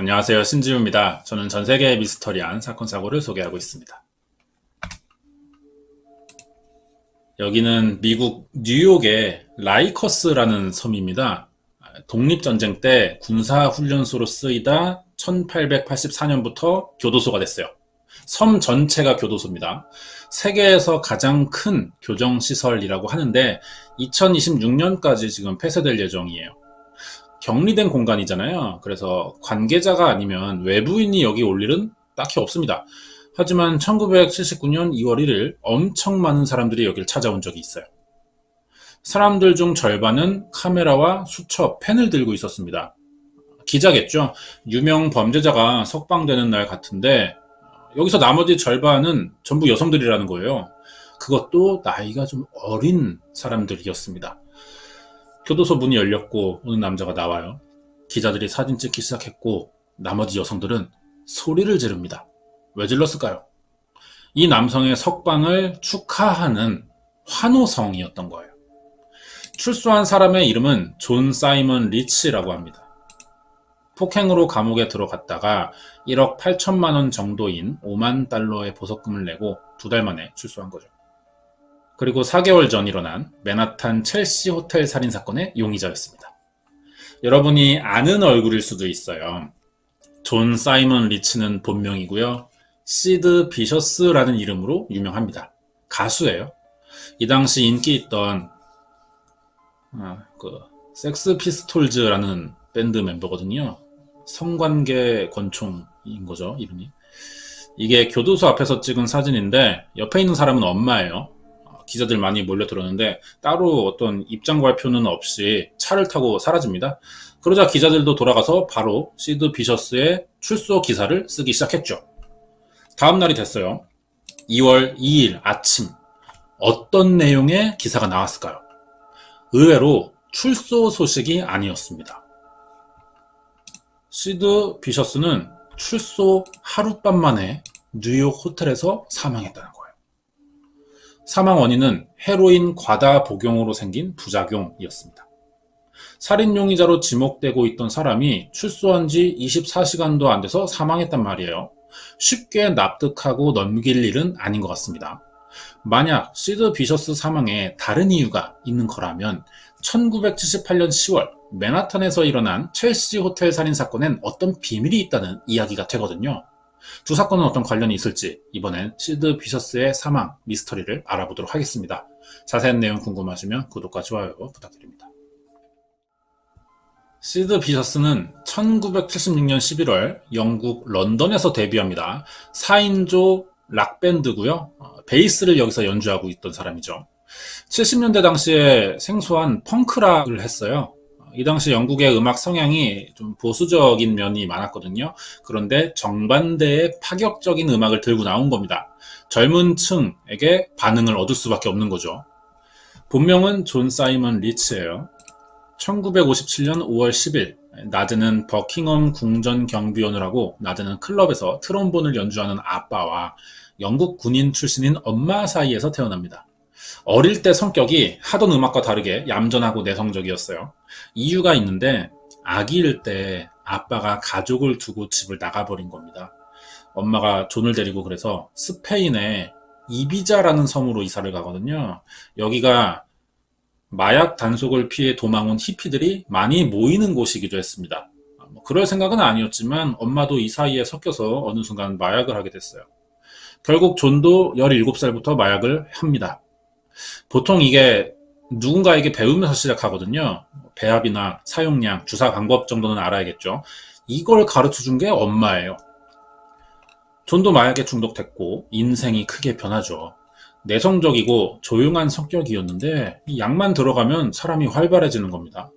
안녕하세요. 신지우입니다. 저는 전 세계의 미스터리한 사건 사고를 소개하고 있습니다. 여기는 미국 뉴욕의 라이커스라는 섬입니다. 독립전쟁 때 군사훈련소로 쓰이다 1884년부터 교도소가 됐어요. 섬 전체가 교도소입니다. 세계에서 가장 큰 교정시설이라고 하는데 2026년까지 지금 폐쇄될 예정이에요. 격리된 공간이잖아요. 그래서 관계자가 아니면 외부인이 여기 올 일은 딱히 없습니다. 하지만 1979년 2월 1일 엄청 많은 사람들이 여길 찾아온 적이 있어요. 사람들 중 절반은 카메라와 수첩, 펜을 들고 있었습니다. 기자겠죠. 유명 범죄자가 석방되는 날 같은데 여기서 나머지 절반은 전부 여성들이라는 거예요. 그것도 나이가 좀 어린 사람들이었습니다. 교도소 문이 열렸고 어느 남자가 나와요. 기자들이 사진 찍기 시작했고 나머지 여성들은 소리를 지릅니다. 왜 질렀을까요? 이 남성의 석방을 축하하는 환호성이었던 거예요. 출소한 사람의 이름은 존 사이먼 리치라고 합니다. 폭행으로 감옥에 들어갔다가 1억 8천만 원 정도인 5만 달러의 보석금을 내고 두 달 만에 출소한 거죠. 그리고 4개월 전 일어난 맨하탄 첼시 호텔 살인 사건의 용의자였습니다. 여러분이 아는 얼굴일 수도 있어요. 존 사이먼 리치는 본명이고요. 시드 비셔스라는 이름으로 유명합니다. 가수예요. 이 당시 인기 있던 아, 그 섹스 피스톨즈라는 밴드 멤버거든요. 성관계 권총인 거죠, 이름이. 이게 교도소 앞에서 찍은 사진인데 옆에 있는 사람은 엄마예요. 기자들 많이 몰려들었는데 따로 어떤 입장 발표는 없이 차를 타고 사라집니다. 그러자 기자들도 돌아가서 바로 시드 비셔스의 출소 기사를 쓰기 시작했죠. 다음 날이 됐어요. 2월 2일 아침 어떤 내용의 기사가 나왔을까요? 의외로 출소 소식이 아니었습니다. 시드 비셔스는 출소 하룻밤 만에 뉴욕 호텔에서 사망했다는 거예요. 사망 원인은 헤로인 과다 복용으로 생긴 부작용이었습니다. 살인 용의자로 지목되고 있던 사람이 출소한 지 24시간도 안 돼서 사망했단 말이에요. 쉽게 납득하고 넘길 일은 아닌 것 같습니다. 만약 시드 비셔스 사망에 다른 이유가 있는 거라면 1978년 10월 맨하탄에서 일어난 첼시 호텔 살인 사건엔 어떤 비밀이 있다는 이야기가 되거든요. 두 사건은 어떤 관련이 있을지 이번엔 시드 비셔스의 사망 미스터리를 알아보도록 하겠습니다. 자세한 내용 궁금하시면 구독과 좋아요 부탁드립니다. 시드 비셔스는 1976년 11월 영국 런던에서 데뷔합니다. 4인조 락밴드고요. 어, 베이스를 여기서 연주하고 있던 사람이죠. 70년대 당시에 생소한 펑크락을 했어요. 이 당시 영국의 음악 성향이 좀 보수적인 면이 많았거든요. 그런데 정반대의 파격적인 음악을 들고 나온 겁니다. 젊은 층에게 반응을 얻을 수밖에 없는 거죠. 본명은 존 사이먼 리츠예요. 1957년 5월 10일 낮에는 버킹엄 궁전 경비원을 하고 낮에는 클럽에서 트롬본을 연주하는 아빠와 영국 군인 출신인 엄마 사이에서 태어납니다. 어릴 때 성격이 하던 음악과 다르게 얌전하고 내성적이었어요. 이유가 있는데 아기일 때 아빠가 가족을 두고 집을 나가버린 겁니다. 엄마가 존을 데리고 그래서 스페인의 이비자라는 섬으로 이사를 가거든요. 여기가 마약 단속을 피해 도망 온 히피들이 많이 모이는 곳이기도 했습니다. 뭐 그럴 생각은 아니었지만 엄마도 이 사이에 섞여서 어느 순간 마약을 하게 됐어요. 결국 존도 17살부터 마약을 합니다. 보통 이게 누군가에게 배우면서 시작하거든요. 배합이나 사용량, 주사 방법 정도는 알아야겠죠. 이걸 가르쳐 준 게 엄마예요. 존도 마약에 중독됐고 인생이 크게 변하죠. 내성적이고 조용한 성격이었는데 약만 들어가면 사람이 활발해지는 겁니다.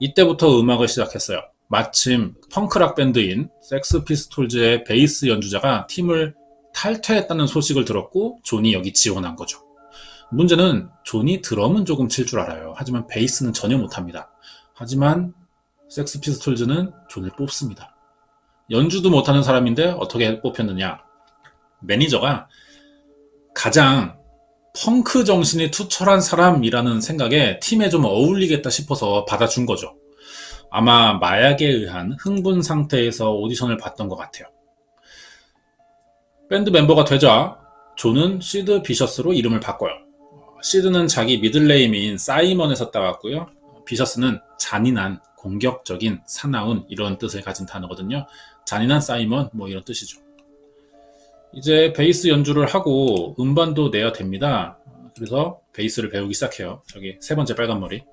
이때부터 음악을 시작했어요. 마침 펑크락 밴드인 섹스 피스톨즈의 베이스 연주자가 팀을 탈퇴했다는 소식을 들었고 존이 여기 지원한 거죠. 문제는 존이 드럼은 조금 칠 줄 알아요. 하지만 베이스는 전혀 못합니다. 하지만 섹스 피스톨즈는 존을 뽑습니다. 연주도 못하는 사람인데 어떻게 뽑혔느냐? 매니저가 가장 펑크 정신이 투철한 사람이라는 생각에 팀에 좀 어울리겠다 싶어서 받아준 거죠. 아마 마약에 의한 흥분 상태에서 오디션을 봤던 것 같아요. 밴드 멤버가 되자 존은 시드 비셔스로 이름을 바꿔요. 시드는 자기 미들네임인 사이먼에서 따왔고요. 비셔스는 잔인한, 공격적인, 사나운 이런 뜻을 가진 단어거든요. 잔인한 사이먼 뭐 이런 뜻이죠. 이제 베이스 연주를 하고 음반도 내야 됩니다. 그래서 베이스를 배우기 시작해요. 저기 세 번째 빨간 머리.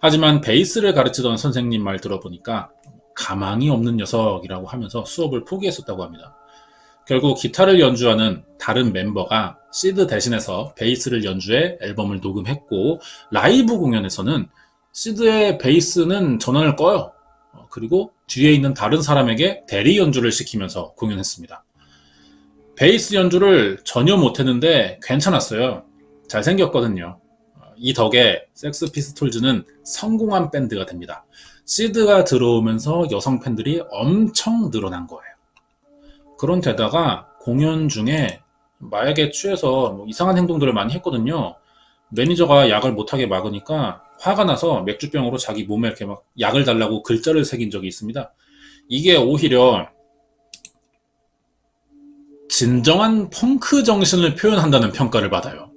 하지만 베이스를 가르치던 선생님 말 들어보니까 가망이 없는 녀석이라고 하면서 수업을 포기했었다고 합니다. 결국 기타를 연주하는 다른 멤버가 시드 대신해서 베이스를 연주해 앨범을 녹음했고 라이브 공연에서는 시드의 베이스는 전원을 꺼요. 어, 그리고 뒤에 있는 다른 사람에게 대리 연주를 시키면서 공연했습니다. 베이스 연주를 전혀 못했는데 괜찮았어요. 잘생겼거든요. 어, 이 덕에 섹스 피스톨즈는 성공한 밴드가 됩니다. 시드가 들어오면서 여성 팬들이 엄청 늘어난 거예요. 그런 데다가 공연 중에 마약에 취해서 뭐 이상한 행동들을 많이 했거든요. 매니저가 약을 못하게 막으니까 화가 나서 맥주병으로 자기 몸에 이렇게 막 약을 달라고 글자를 새긴 적이 있습니다. 이게 오히려 진정한 펑크 정신을 표현한다는 평가를 받아요.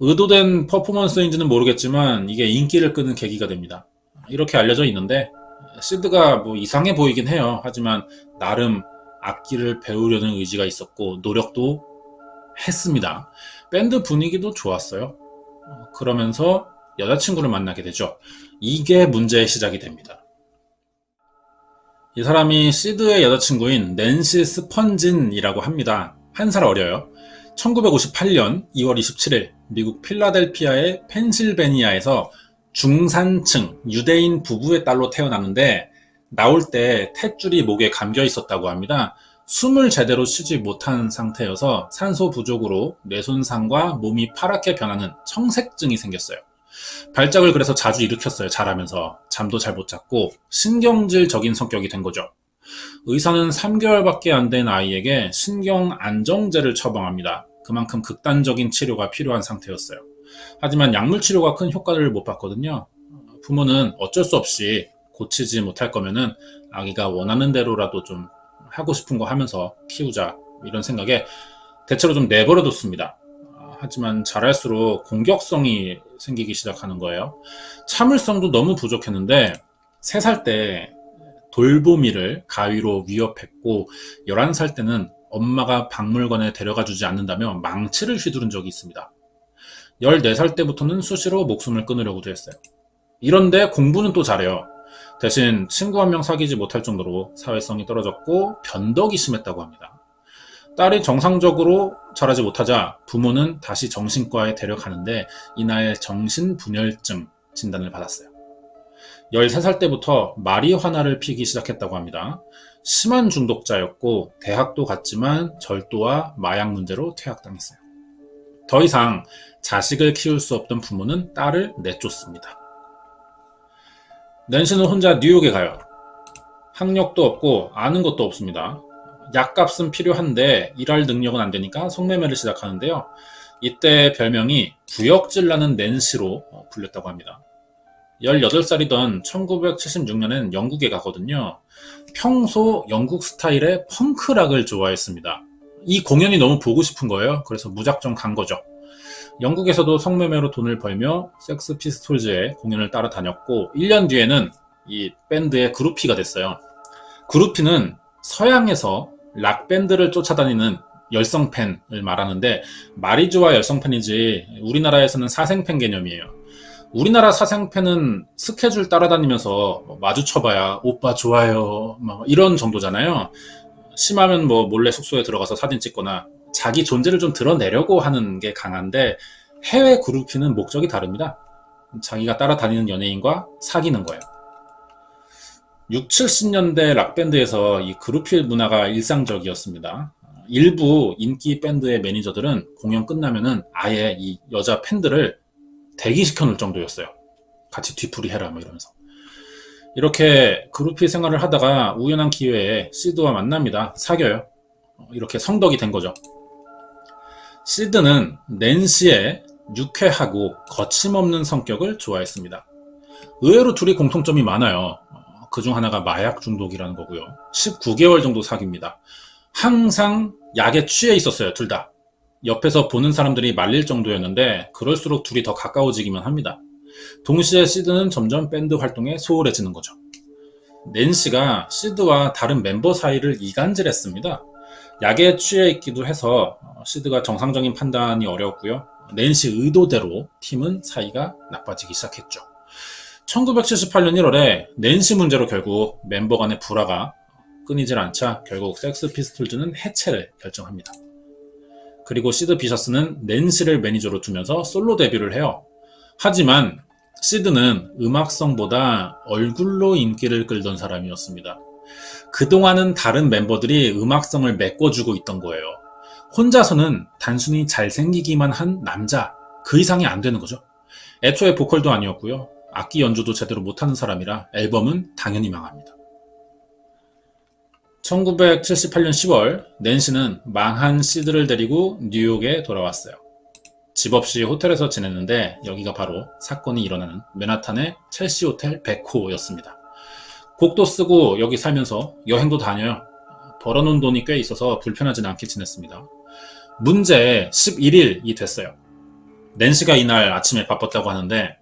의도된 퍼포먼스인지는 모르겠지만 이게 인기를 끄는 계기가 됩니다. 이렇게 알려져 있는데 시드가 뭐 이상해 보이긴 해요. 하지만 나름 악기를 배우려는 의지가 있었고 노력도 했습니다. 밴드 분위기도 좋았어요. 어, 그러면서 여자친구를 만나게 되죠. 이게 문제의 시작이 됩니다. 이 사람이 시드의 여자친구인 낸시 스펀진이라고 합니다. 한 살 어려요. 1958년 2월 27일 미국 필라델피아의 펜실베니아에서 중산층 유대인 부부의 딸로 태어났는데 나올 때 탯줄이 목에 감겨 있었다고 합니다. 숨을 제대로 쉬지 못한 상태여서 산소 부족으로 뇌손상과 몸이 파랗게 변하는 청색증이 생겼어요. 발작을 그래서 자주 일으켰어요. 자라면서 잠도 잘 못 잤고 신경질적인 성격이 된 거죠. 의사는 3개월밖에 안 된 아이에게 신경 안정제를 처방합니다. 그만큼 극단적인 치료가 필요한 상태였어요. 하지만 약물 치료가 큰 효과를 못 봤거든요. 부모는 어쩔 수 없이 고치지 못할 거면은 아기가 원하는 대로라도 좀 하고 싶은 거 하면서 키우자 이런 생각에 대체로 좀 내버려뒀습니다. 하지만 자랄수록 공격성이 생기기 시작하는 거예요. 참을성도 너무 부족했는데 3살 때 돌보미를 가위로 위협했고 11살 때는 엄마가 박물관에 데려가 주지 않는다며 망치를 휘두른 적이 있습니다. 14살 때부터는 수시로 목숨을 끊으려고도 했어요. 이런데 공부는 또 잘해요. 대신 친구 한 명 사귀지 못할 정도로 사회성이 떨어졌고 변덕이 심했다고 합니다. 딸이 정상적으로 자라지 못하자 부모는 다시 정신과에 데려가는데 이날 정신분열증 진단을 받았어요. 13살 때부터 마리화나를 피기 시작했다고 합니다. 심한 중독자였고 대학도 갔지만 절도와 마약 문제로 퇴학당했어요. 더 이상 자식을 키울 수 없던 부모는 딸을 내쫓습니다. 낸시는 혼자 뉴욕에 가요. 학력도 없고 아는 것도 없습니다. 약값은 필요한데 일할 능력은 안 되니까 성매매를 시작하는데요. 이때 별명이 구역질나는 낸시로 불렸다고 합니다. 18살이던 1976년엔 영국에 가거든요. 평소 영국 스타일의 펑크락을 좋아했습니다. 이 공연이 너무 보고 싶은 거예요. 그래서 무작정 간 거죠. 영국에서도 성매매로 돈을 벌며 섹스 피스톨즈의 공연을 따라 다녔고 1년 뒤에는 이 밴드의 그루피가 됐어요. 그루피는 서양에서 락 밴드를 쫓아다니는 열성 팬을 말하는데 말이 좋아 열성 팬이지 우리나라에서는 사생 팬 개념이에요. 우리나라 사생 팬은 스케줄 따라다니면서 뭐 마주쳐봐야 오빠 좋아요 막 이런 정도잖아요. 심하면 뭐 몰래 숙소에 들어가서 사진 찍거나 자기 존재를 좀 드러내려고 하는 게 강한데 해외 그룹피는 목적이 다릅니다. 자기가 따라다니는 연예인과 사귀는 거예요. 6, 70년대 락밴드에서 이 그룹필 문화가 일상적이었습니다. 일부 인기 밴드의 매니저들은 공연 끝나면은 아예 이 여자 팬들을 대기시켜 놓을 정도였어요. 같이 뒤풀이 해라, 뭐 이러면서. 이렇게 그룹필 생활을 하다가 우연한 기회에 시드와 만납니다. 사겨요. 이렇게 성덕이 된 거죠. 시드는 낸시의 유쾌하고 거침없는 성격을 좋아했습니다. 의외로 둘이 공통점이 많아요. 그중 하나가 마약 중독이라는 거고요. 19개월 정도 사귀입니다. 항상 약에 취해 있었어요, 둘 다. 옆에서 보는 사람들이 말릴 정도였는데 그럴수록 둘이 더 가까워지기만 합니다. 동시에 시드는 점점 밴드 활동에 소홀해지는 거죠. 낸시가 시드와 다른 멤버 사이를 이간질했습니다. 약에 취해 있기도 해서 어, 시드가 정상적인 판단이 어려웠고요. 낸시 의도대로 팀은 사이가 나빠지기 시작했죠. 1978년 1월에 낸시 문제로 결국 멤버 간의 불화가 끊이질 않자 결국 섹스 피스톨즈는 해체를 결정합니다. 그리고 시드 비셔스는 낸시를 매니저로 두면서 솔로 데뷔를 해요. 하지만 시드는 음악성보다 얼굴로 인기를 끌던 사람이었습니다. 그동안은 다른 멤버들이 음악성을 메꿔주고 있던 거예요. 혼자서는 단순히 잘생기기만 한 남자, 그 이상이 안 되는 거죠. 애초에 보컬도 아니었고요. 악기 연주도 제대로 못하는 사람이라 앨범은 당연히 망합니다. 1978년 10월 낸시는 망한 시드를 데리고 뉴욕에 돌아왔어요. 집 없이 호텔에서 지냈는데 여기가 바로 사건이 일어나는 맨하탄의 첼시 호텔 베코였습니다. 곡도 쓰고 여기 살면서 여행도 다녀요. 벌어놓은 돈이 꽤 있어서 불편하진 않게 지냈습니다. 문제 11일이 됐어요. 낸시가 이날 아침에 바빴다고 하는데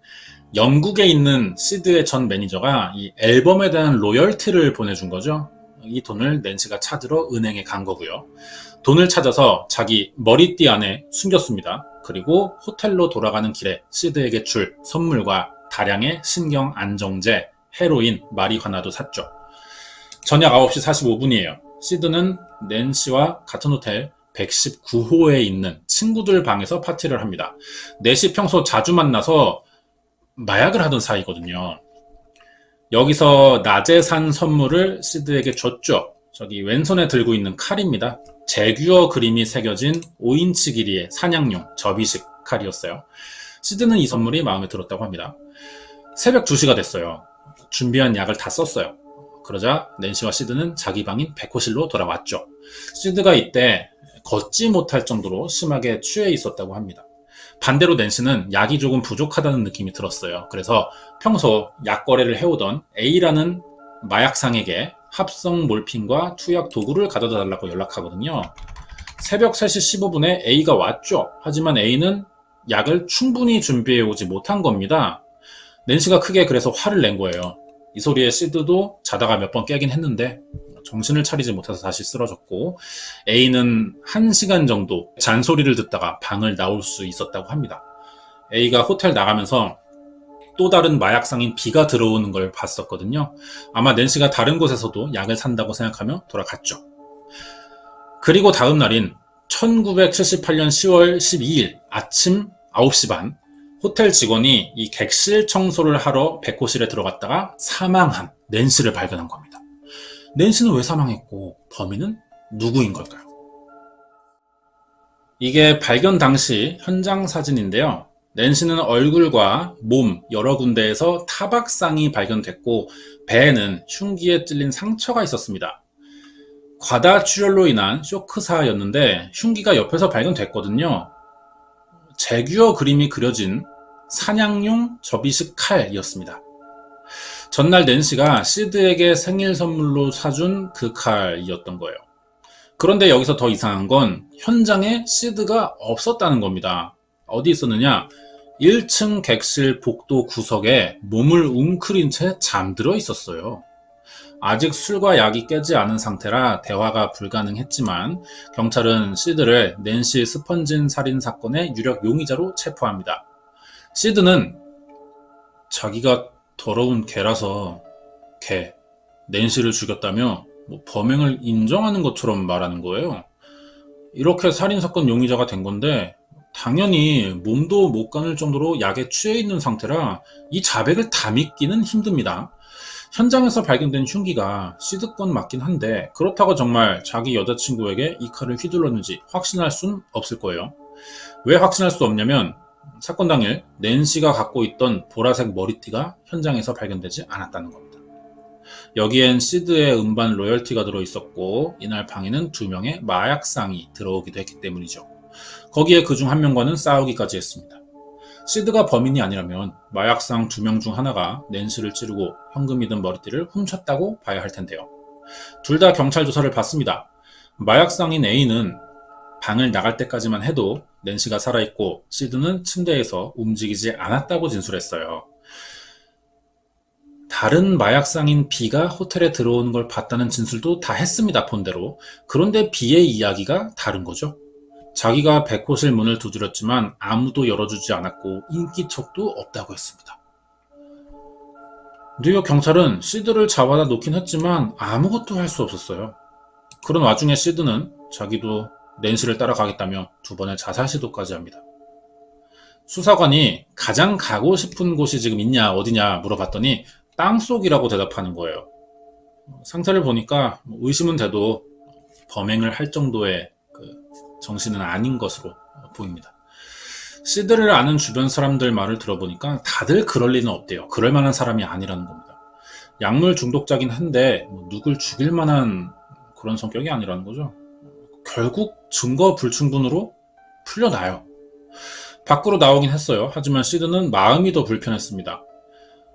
영국에 있는 시드의 전 매니저가 이 앨범에 대한 로열티를 보내준 거죠. 이 돈을 낸시가 찾으러 은행에 간 거고요. 돈을 찾아서 자기 머리띠 안에 숨겼습니다. 그리고 호텔로 돌아가는 길에 시드에게 줄 선물과 다량의 신경 안정제, 헤로인, 마리화나도 샀죠. 저녁 9시 45분이에요. 시드는 낸시와 같은 호텔 119호에 있는 친구들 방에서 파티를 합니다. 넷이 평소 자주 만나서 마약을 하던 사이거든요. 여기서 낮에 산 선물을 시드에게 줬죠. 저기 왼손에 들고 있는 칼입니다. 제규어 그림이 새겨진 5인치 길이의 사냥용 접이식 칼이었어요. 시드는 이 선물이 마음에 들었다고 합니다. 새벽 2시가 됐어요. 준비한 약을 다 썼어요. 그러자 낸시와 시드는 자기 방인 백호실로 돌아왔죠. 시드가 이때 걷지 못할 정도로 심하게 취해 있었다고 합니다. 반대로 낸시는 약이 조금 부족하다는 느낌이 들었어요. 그래서 평소 약 거래를 해오던 A라는 마약상에게 합성 몰핀과 투약 도구를 가져다 달라고 연락하거든요. 새벽 3시 15분에 A가 왔죠. 하지만 A는 약을 충분히 준비해 오지 못한 겁니다. 낸시가 크게 그래서 화를 낸 거예요. 이 소리에 시드도 자다가 몇 번 깨긴 했는데 정신을 차리지 못해서 다시 쓰러졌고 A는 1시간 정도 잔소리를 듣다가 방을 나올 수 있었다고 합니다. A가 호텔 나가면서 또 다른 마약상인 B가 들어오는 걸 봤었거든요. 아마 낸시가 다른 곳에서도 약을 산다고 생각하며 돌아갔죠. 그리고 다음 날인 1978년 10월 12일 아침 9시 반 호텔 직원이 이 객실 청소를 하러 백호실에 들어갔다가 사망한 낸시를 발견한 겁니다. 낸시는 왜 사망했고 범인은 누구인 걸까요? 이게 발견 당시 현장 사진인데요. 낸시는 얼굴과 몸 여러 군데에서 타박상이 발견됐고 배에는 흉기에 찔린 상처가 있었습니다. 과다 출혈로 인한 쇼크사였는데 흉기가 옆에서 발견됐거든요. 제규어 그림이 그려진 사냥용 접이식 칼이었습니다. 전날 낸시가 시드에게 생일 선물로 사준 그 칼이었던 거예요. 그런데 여기서 더 이상한 건 현장에 시드가 없었다는 겁니다. 어디 있었느냐? 1층 객실 복도 구석에 몸을 웅크린 채 잠들어 있었어요. 아직 술과 약이 깨지 않은 상태라 대화가 불가능했지만 경찰은 시드를 낸시 스펀진 살인 사건의 유력 용의자로 체포합니다. 시드는 자기가 더러운 개라서 개, 낸시를 죽였다며 뭐 범행을 인정하는 것처럼 말하는 거예요. 이렇게 살인사건 용의자가 된 건데 당연히 몸도 못 가눌 정도로 약에 취해 있는 상태라 이 자백을 다 믿기는 힘듭니다. 현장에서 발견된 흉기가 시드건 맞긴 한데 그렇다고 정말 자기 여자친구에게 이 칼을 휘둘렀는지 확신할 순 없을 거예요. 왜 확신할 수 없냐면 사건 당일 낸시가 갖고 있던 보라색 머리띠가 현장에서 발견되지 않았다는 겁니다. 여기엔 시드의 음반 로열티가 들어있었고 이날 방에는 두 명의 마약상이 들어오기도 했기 때문이죠. 거기에 그 중 한 명과는 싸우기까지 했습니다. 시드가 범인이 아니라면 마약상 두 명 중 하나가 낸시를 찌르고 현금이든 머리띠를 훔쳤다고 봐야 할 텐데요. 둘 다 경찰 조사를 받습니다. 마약상인 A는 방을 나갈 때까지만 해도 낸시가 살아있고 시드는 침대에서 움직이지 않았다고 진술했어요. 다른 마약상인 B가 호텔에 들어오는 걸 봤다는 진술도 다 했습니다, 본대로. 그런데 B의 이야기가 다른 거죠. 자기가 백호실 문을 두드렸지만 아무도 열어주지 않았고 인기척도 없다고 했습니다. 뉴욕 경찰은 시드를 잡아다 놓긴 했지만 아무것도 할 수 없었어요. 그런 와중에 시드는 자기도 낸시를 따라가겠다며 두 번의 자살 시도까지 합니다. 수사관이 가장 가고 싶은 곳이 지금 있냐 어디냐 물어봤더니 땅속이라고 대답하는 거예요. 상태를 보니까 의심은 돼도 범행을 할 정도의 그 정신은 아닌 것으로 보입니다. 시드를 아는 주변 사람들 말을 들어보니까 다들 그럴 리는 없대요. 그럴 만한 사람이 아니라는 겁니다. 약물 중독자긴 한데 뭐 누굴 죽일 만한 그런 성격이 아니라는 거죠. 결국 증거 불충분으로 풀려나요. 밖으로 나오긴 했어요. 하지만 시드는 마음이 더 불편했습니다.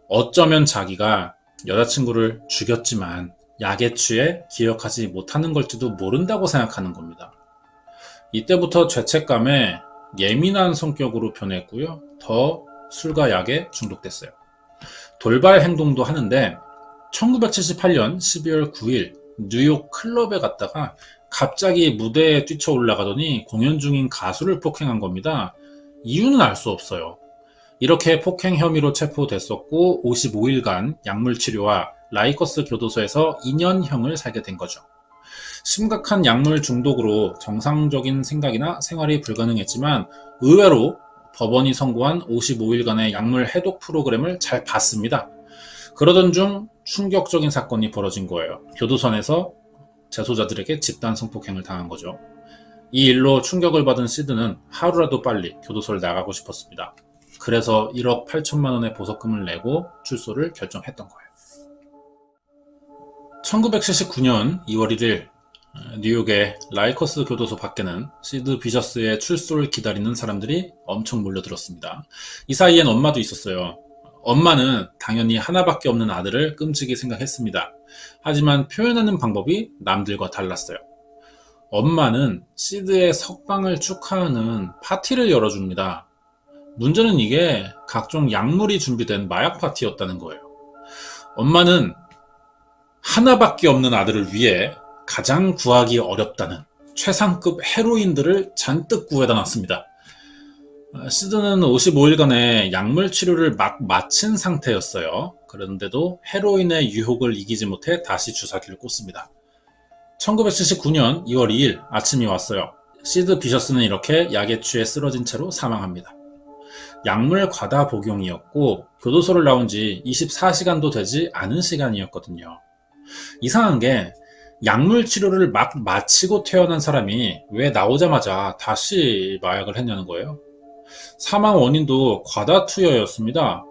어쩌면 자기가 여자친구를 죽였지만 약에 취해 기억하지 못하는 걸지도 모른다고 생각하는 겁니다. 이때부터 죄책감에 예민한 성격으로 변했고요. 더 술과 약에 중독됐어요. 돌발 행동도 하는데 1978년 12월 9일 뉴욕 클럽에 갔다가 갑자기 무대에 뛰쳐 올라가더니 공연 중인 가수를 폭행한 겁니다. 이유는 알 수 없어요. 이렇게 폭행 혐의로 체포됐었고 55일간 약물 치료와 라이커스 교도소에서 2년형을 살게 된 거죠. 심각한 약물 중독으로 정상적인 생각이나 생활이 불가능했지만 의외로 법원이 선고한 55일간의 약물 해독 프로그램을 잘 봤습니다. 그러던 중 충격적인 사건이 벌어진 거예요. 교도선에서 재소자들에게 집단 성폭행을 당한 거죠. 이 일로 충격을 받은 시드는 하루라도 빨리 교도소를 나가고 싶었습니다. 그래서 1억 8천만 원의 보석금을 내고 출소를 결정했던 거예요. 1979년 2월 1일 뉴욕의 라이커스 교도소 밖에는 시드 비저스의 출소를 기다리는 사람들이 엄청 몰려들었습니다. 이 사이엔 엄마도 있었어요. 엄마는 당연히 하나밖에 없는 아들을 끔찍이 생각했습니다. 하지만 표현하는 방법이 남들과 달랐어요. 엄마는 시드의 석방을 축하하는 파티를 열어줍니다. 문제는 이게 각종 약물이 준비된 마약 파티였다는 거예요. 엄마는 하나밖에 없는 아들을 위해 가장 구하기 어렵다는 최상급 헤로인들을 잔뜩 구해다 놨습니다. 시드는 55일간의 약물 치료를 막 마친 상태였어요. 그런데도 헤로인의 유혹을 이기지 못해 다시 주사기를 꽂습니다. 1979년 2월 2일 아침이 왔어요. 시드 비셔스는 이렇게 약에 취해 쓰러진 채로 사망합니다. 약물 과다 복용이었고 교도소를 나온 지 24시간도 되지 않은 시간이었거든요. 이상한 게 약물 치료를 막 마치고 태어난 사람이 왜 나오자마자 다시 마약을 했냐는 거예요. 사망 원인도 과다 투여였습니다.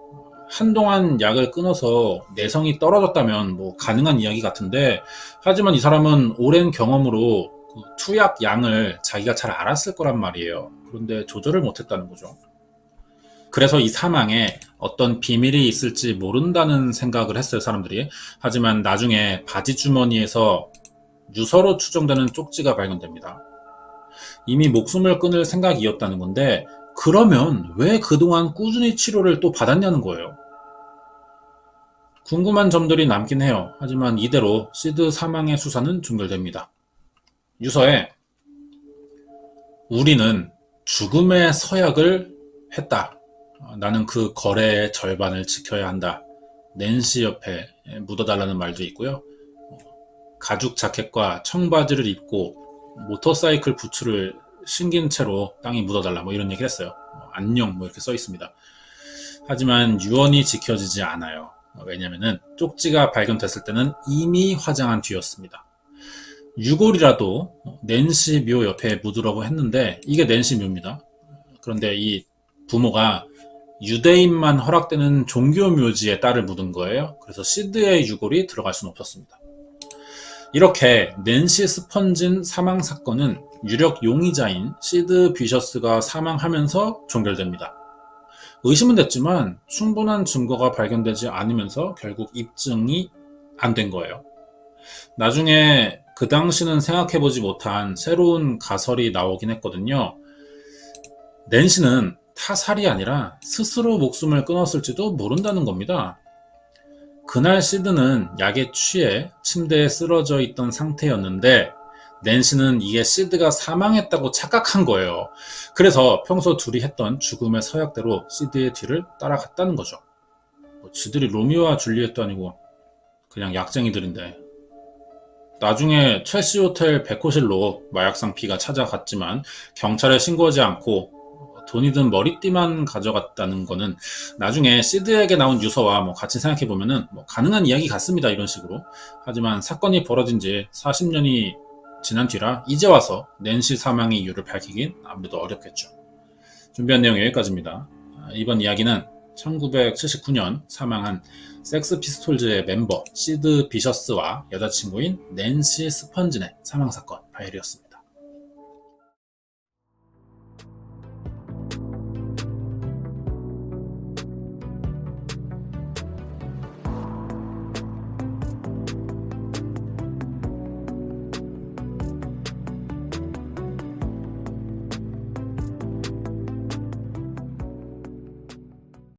한동안 약을 끊어서 내성이 떨어졌다면 뭐 가능한 이야기 같은데 하지만 이 사람은 오랜 경험으로 그 투약 양을 자기가 잘 알았을 거란 말이에요. 그런데 조절을 못했다는 거죠. 그래서 이 사망에 어떤 비밀이 있을지 모른다는 생각을 했어요, 사람들이. 하지만 나중에 바지 주머니에서 유서로 추정되는 쪽지가 발견됩니다. 이미 목숨을 끊을 생각이었다는 건데, 그러면 왜 그동안 꾸준히 치료를 또 받았냐는 거예요. 궁금한 점들이 남긴 해요. 하지만 이대로 시드 사망의 수사는 종결됩니다. 유서에 우리는 죽음의 서약을 했다. 나는 그 거래의 절반을 지켜야 한다. 낸시 옆에 묻어달라는 말도 있고요. 가죽 자켓과 청바지를 입고 모터사이클 부츠를 신긴 채로 땅에 묻어달라 뭐 이런 얘기를 했어요. 안녕 뭐 이렇게 써 있습니다. 하지만 유언이 지켜지지 않아요. 왜냐면은 쪽지가 발견됐을 때는 이미 화장한 뒤였습니다. 유골이라도 낸시 묘 옆에 묻으라고 했는데 이게 낸시 묘입니다. 그런데 이 부모가 유대인만 허락되는 종교 묘지에 딸을 묻은 거예요. 그래서 시드의 유골이 들어갈 수는 없었습니다. 이렇게 낸시 스펀진 사망 사건은 유력 용의자인 시드 비셔스가 사망하면서 종결됩니다. 의심은 됐지만 충분한 증거가 발견되지 않으면서 결국 입증이 안 된 거예요. 나중에 그 당시는 생각해보지 못한 새로운 가설이 나오긴 했거든요. 낸시는 타살이 아니라 스스로 목숨을 끊었을지도 모른다는 겁니다. 그날 시드는 약에 취해 침대에 쓰러져 있던 상태였는데 낸시는 이게 시드가 사망했다고 착각한 거예요. 그래서 평소 둘이 했던 죽음의 서약대로 시드의 뒤를 따라갔다는 거죠. 뭐 지들이 로미오와 줄리엣도 아니고 그냥 약쟁이들인데 나중에 첼시 호텔 백호실로 마약상 B가 찾아갔지만 경찰에 신고하지 않고 돈이 든 머리띠만 가져갔다는 거는 나중에 시드에게 나온 유서와 뭐 같이 생각해 보면은 뭐 가능한 이야기 같습니다 이런 식으로. 하지만 사건이 벌어진 지 40년이 지난 뒤라 이제 와서 낸시 사망의 이유를 밝히긴 아무래도 어렵겠죠. 준비한 내용 여기까지입니다. 아, 이번 이야기는 1979년 사망한 섹스 피스톨즈의 멤버 시드 비셔스와 여자친구인 낸시 스펀진의 사망 사건 파일이었습니다.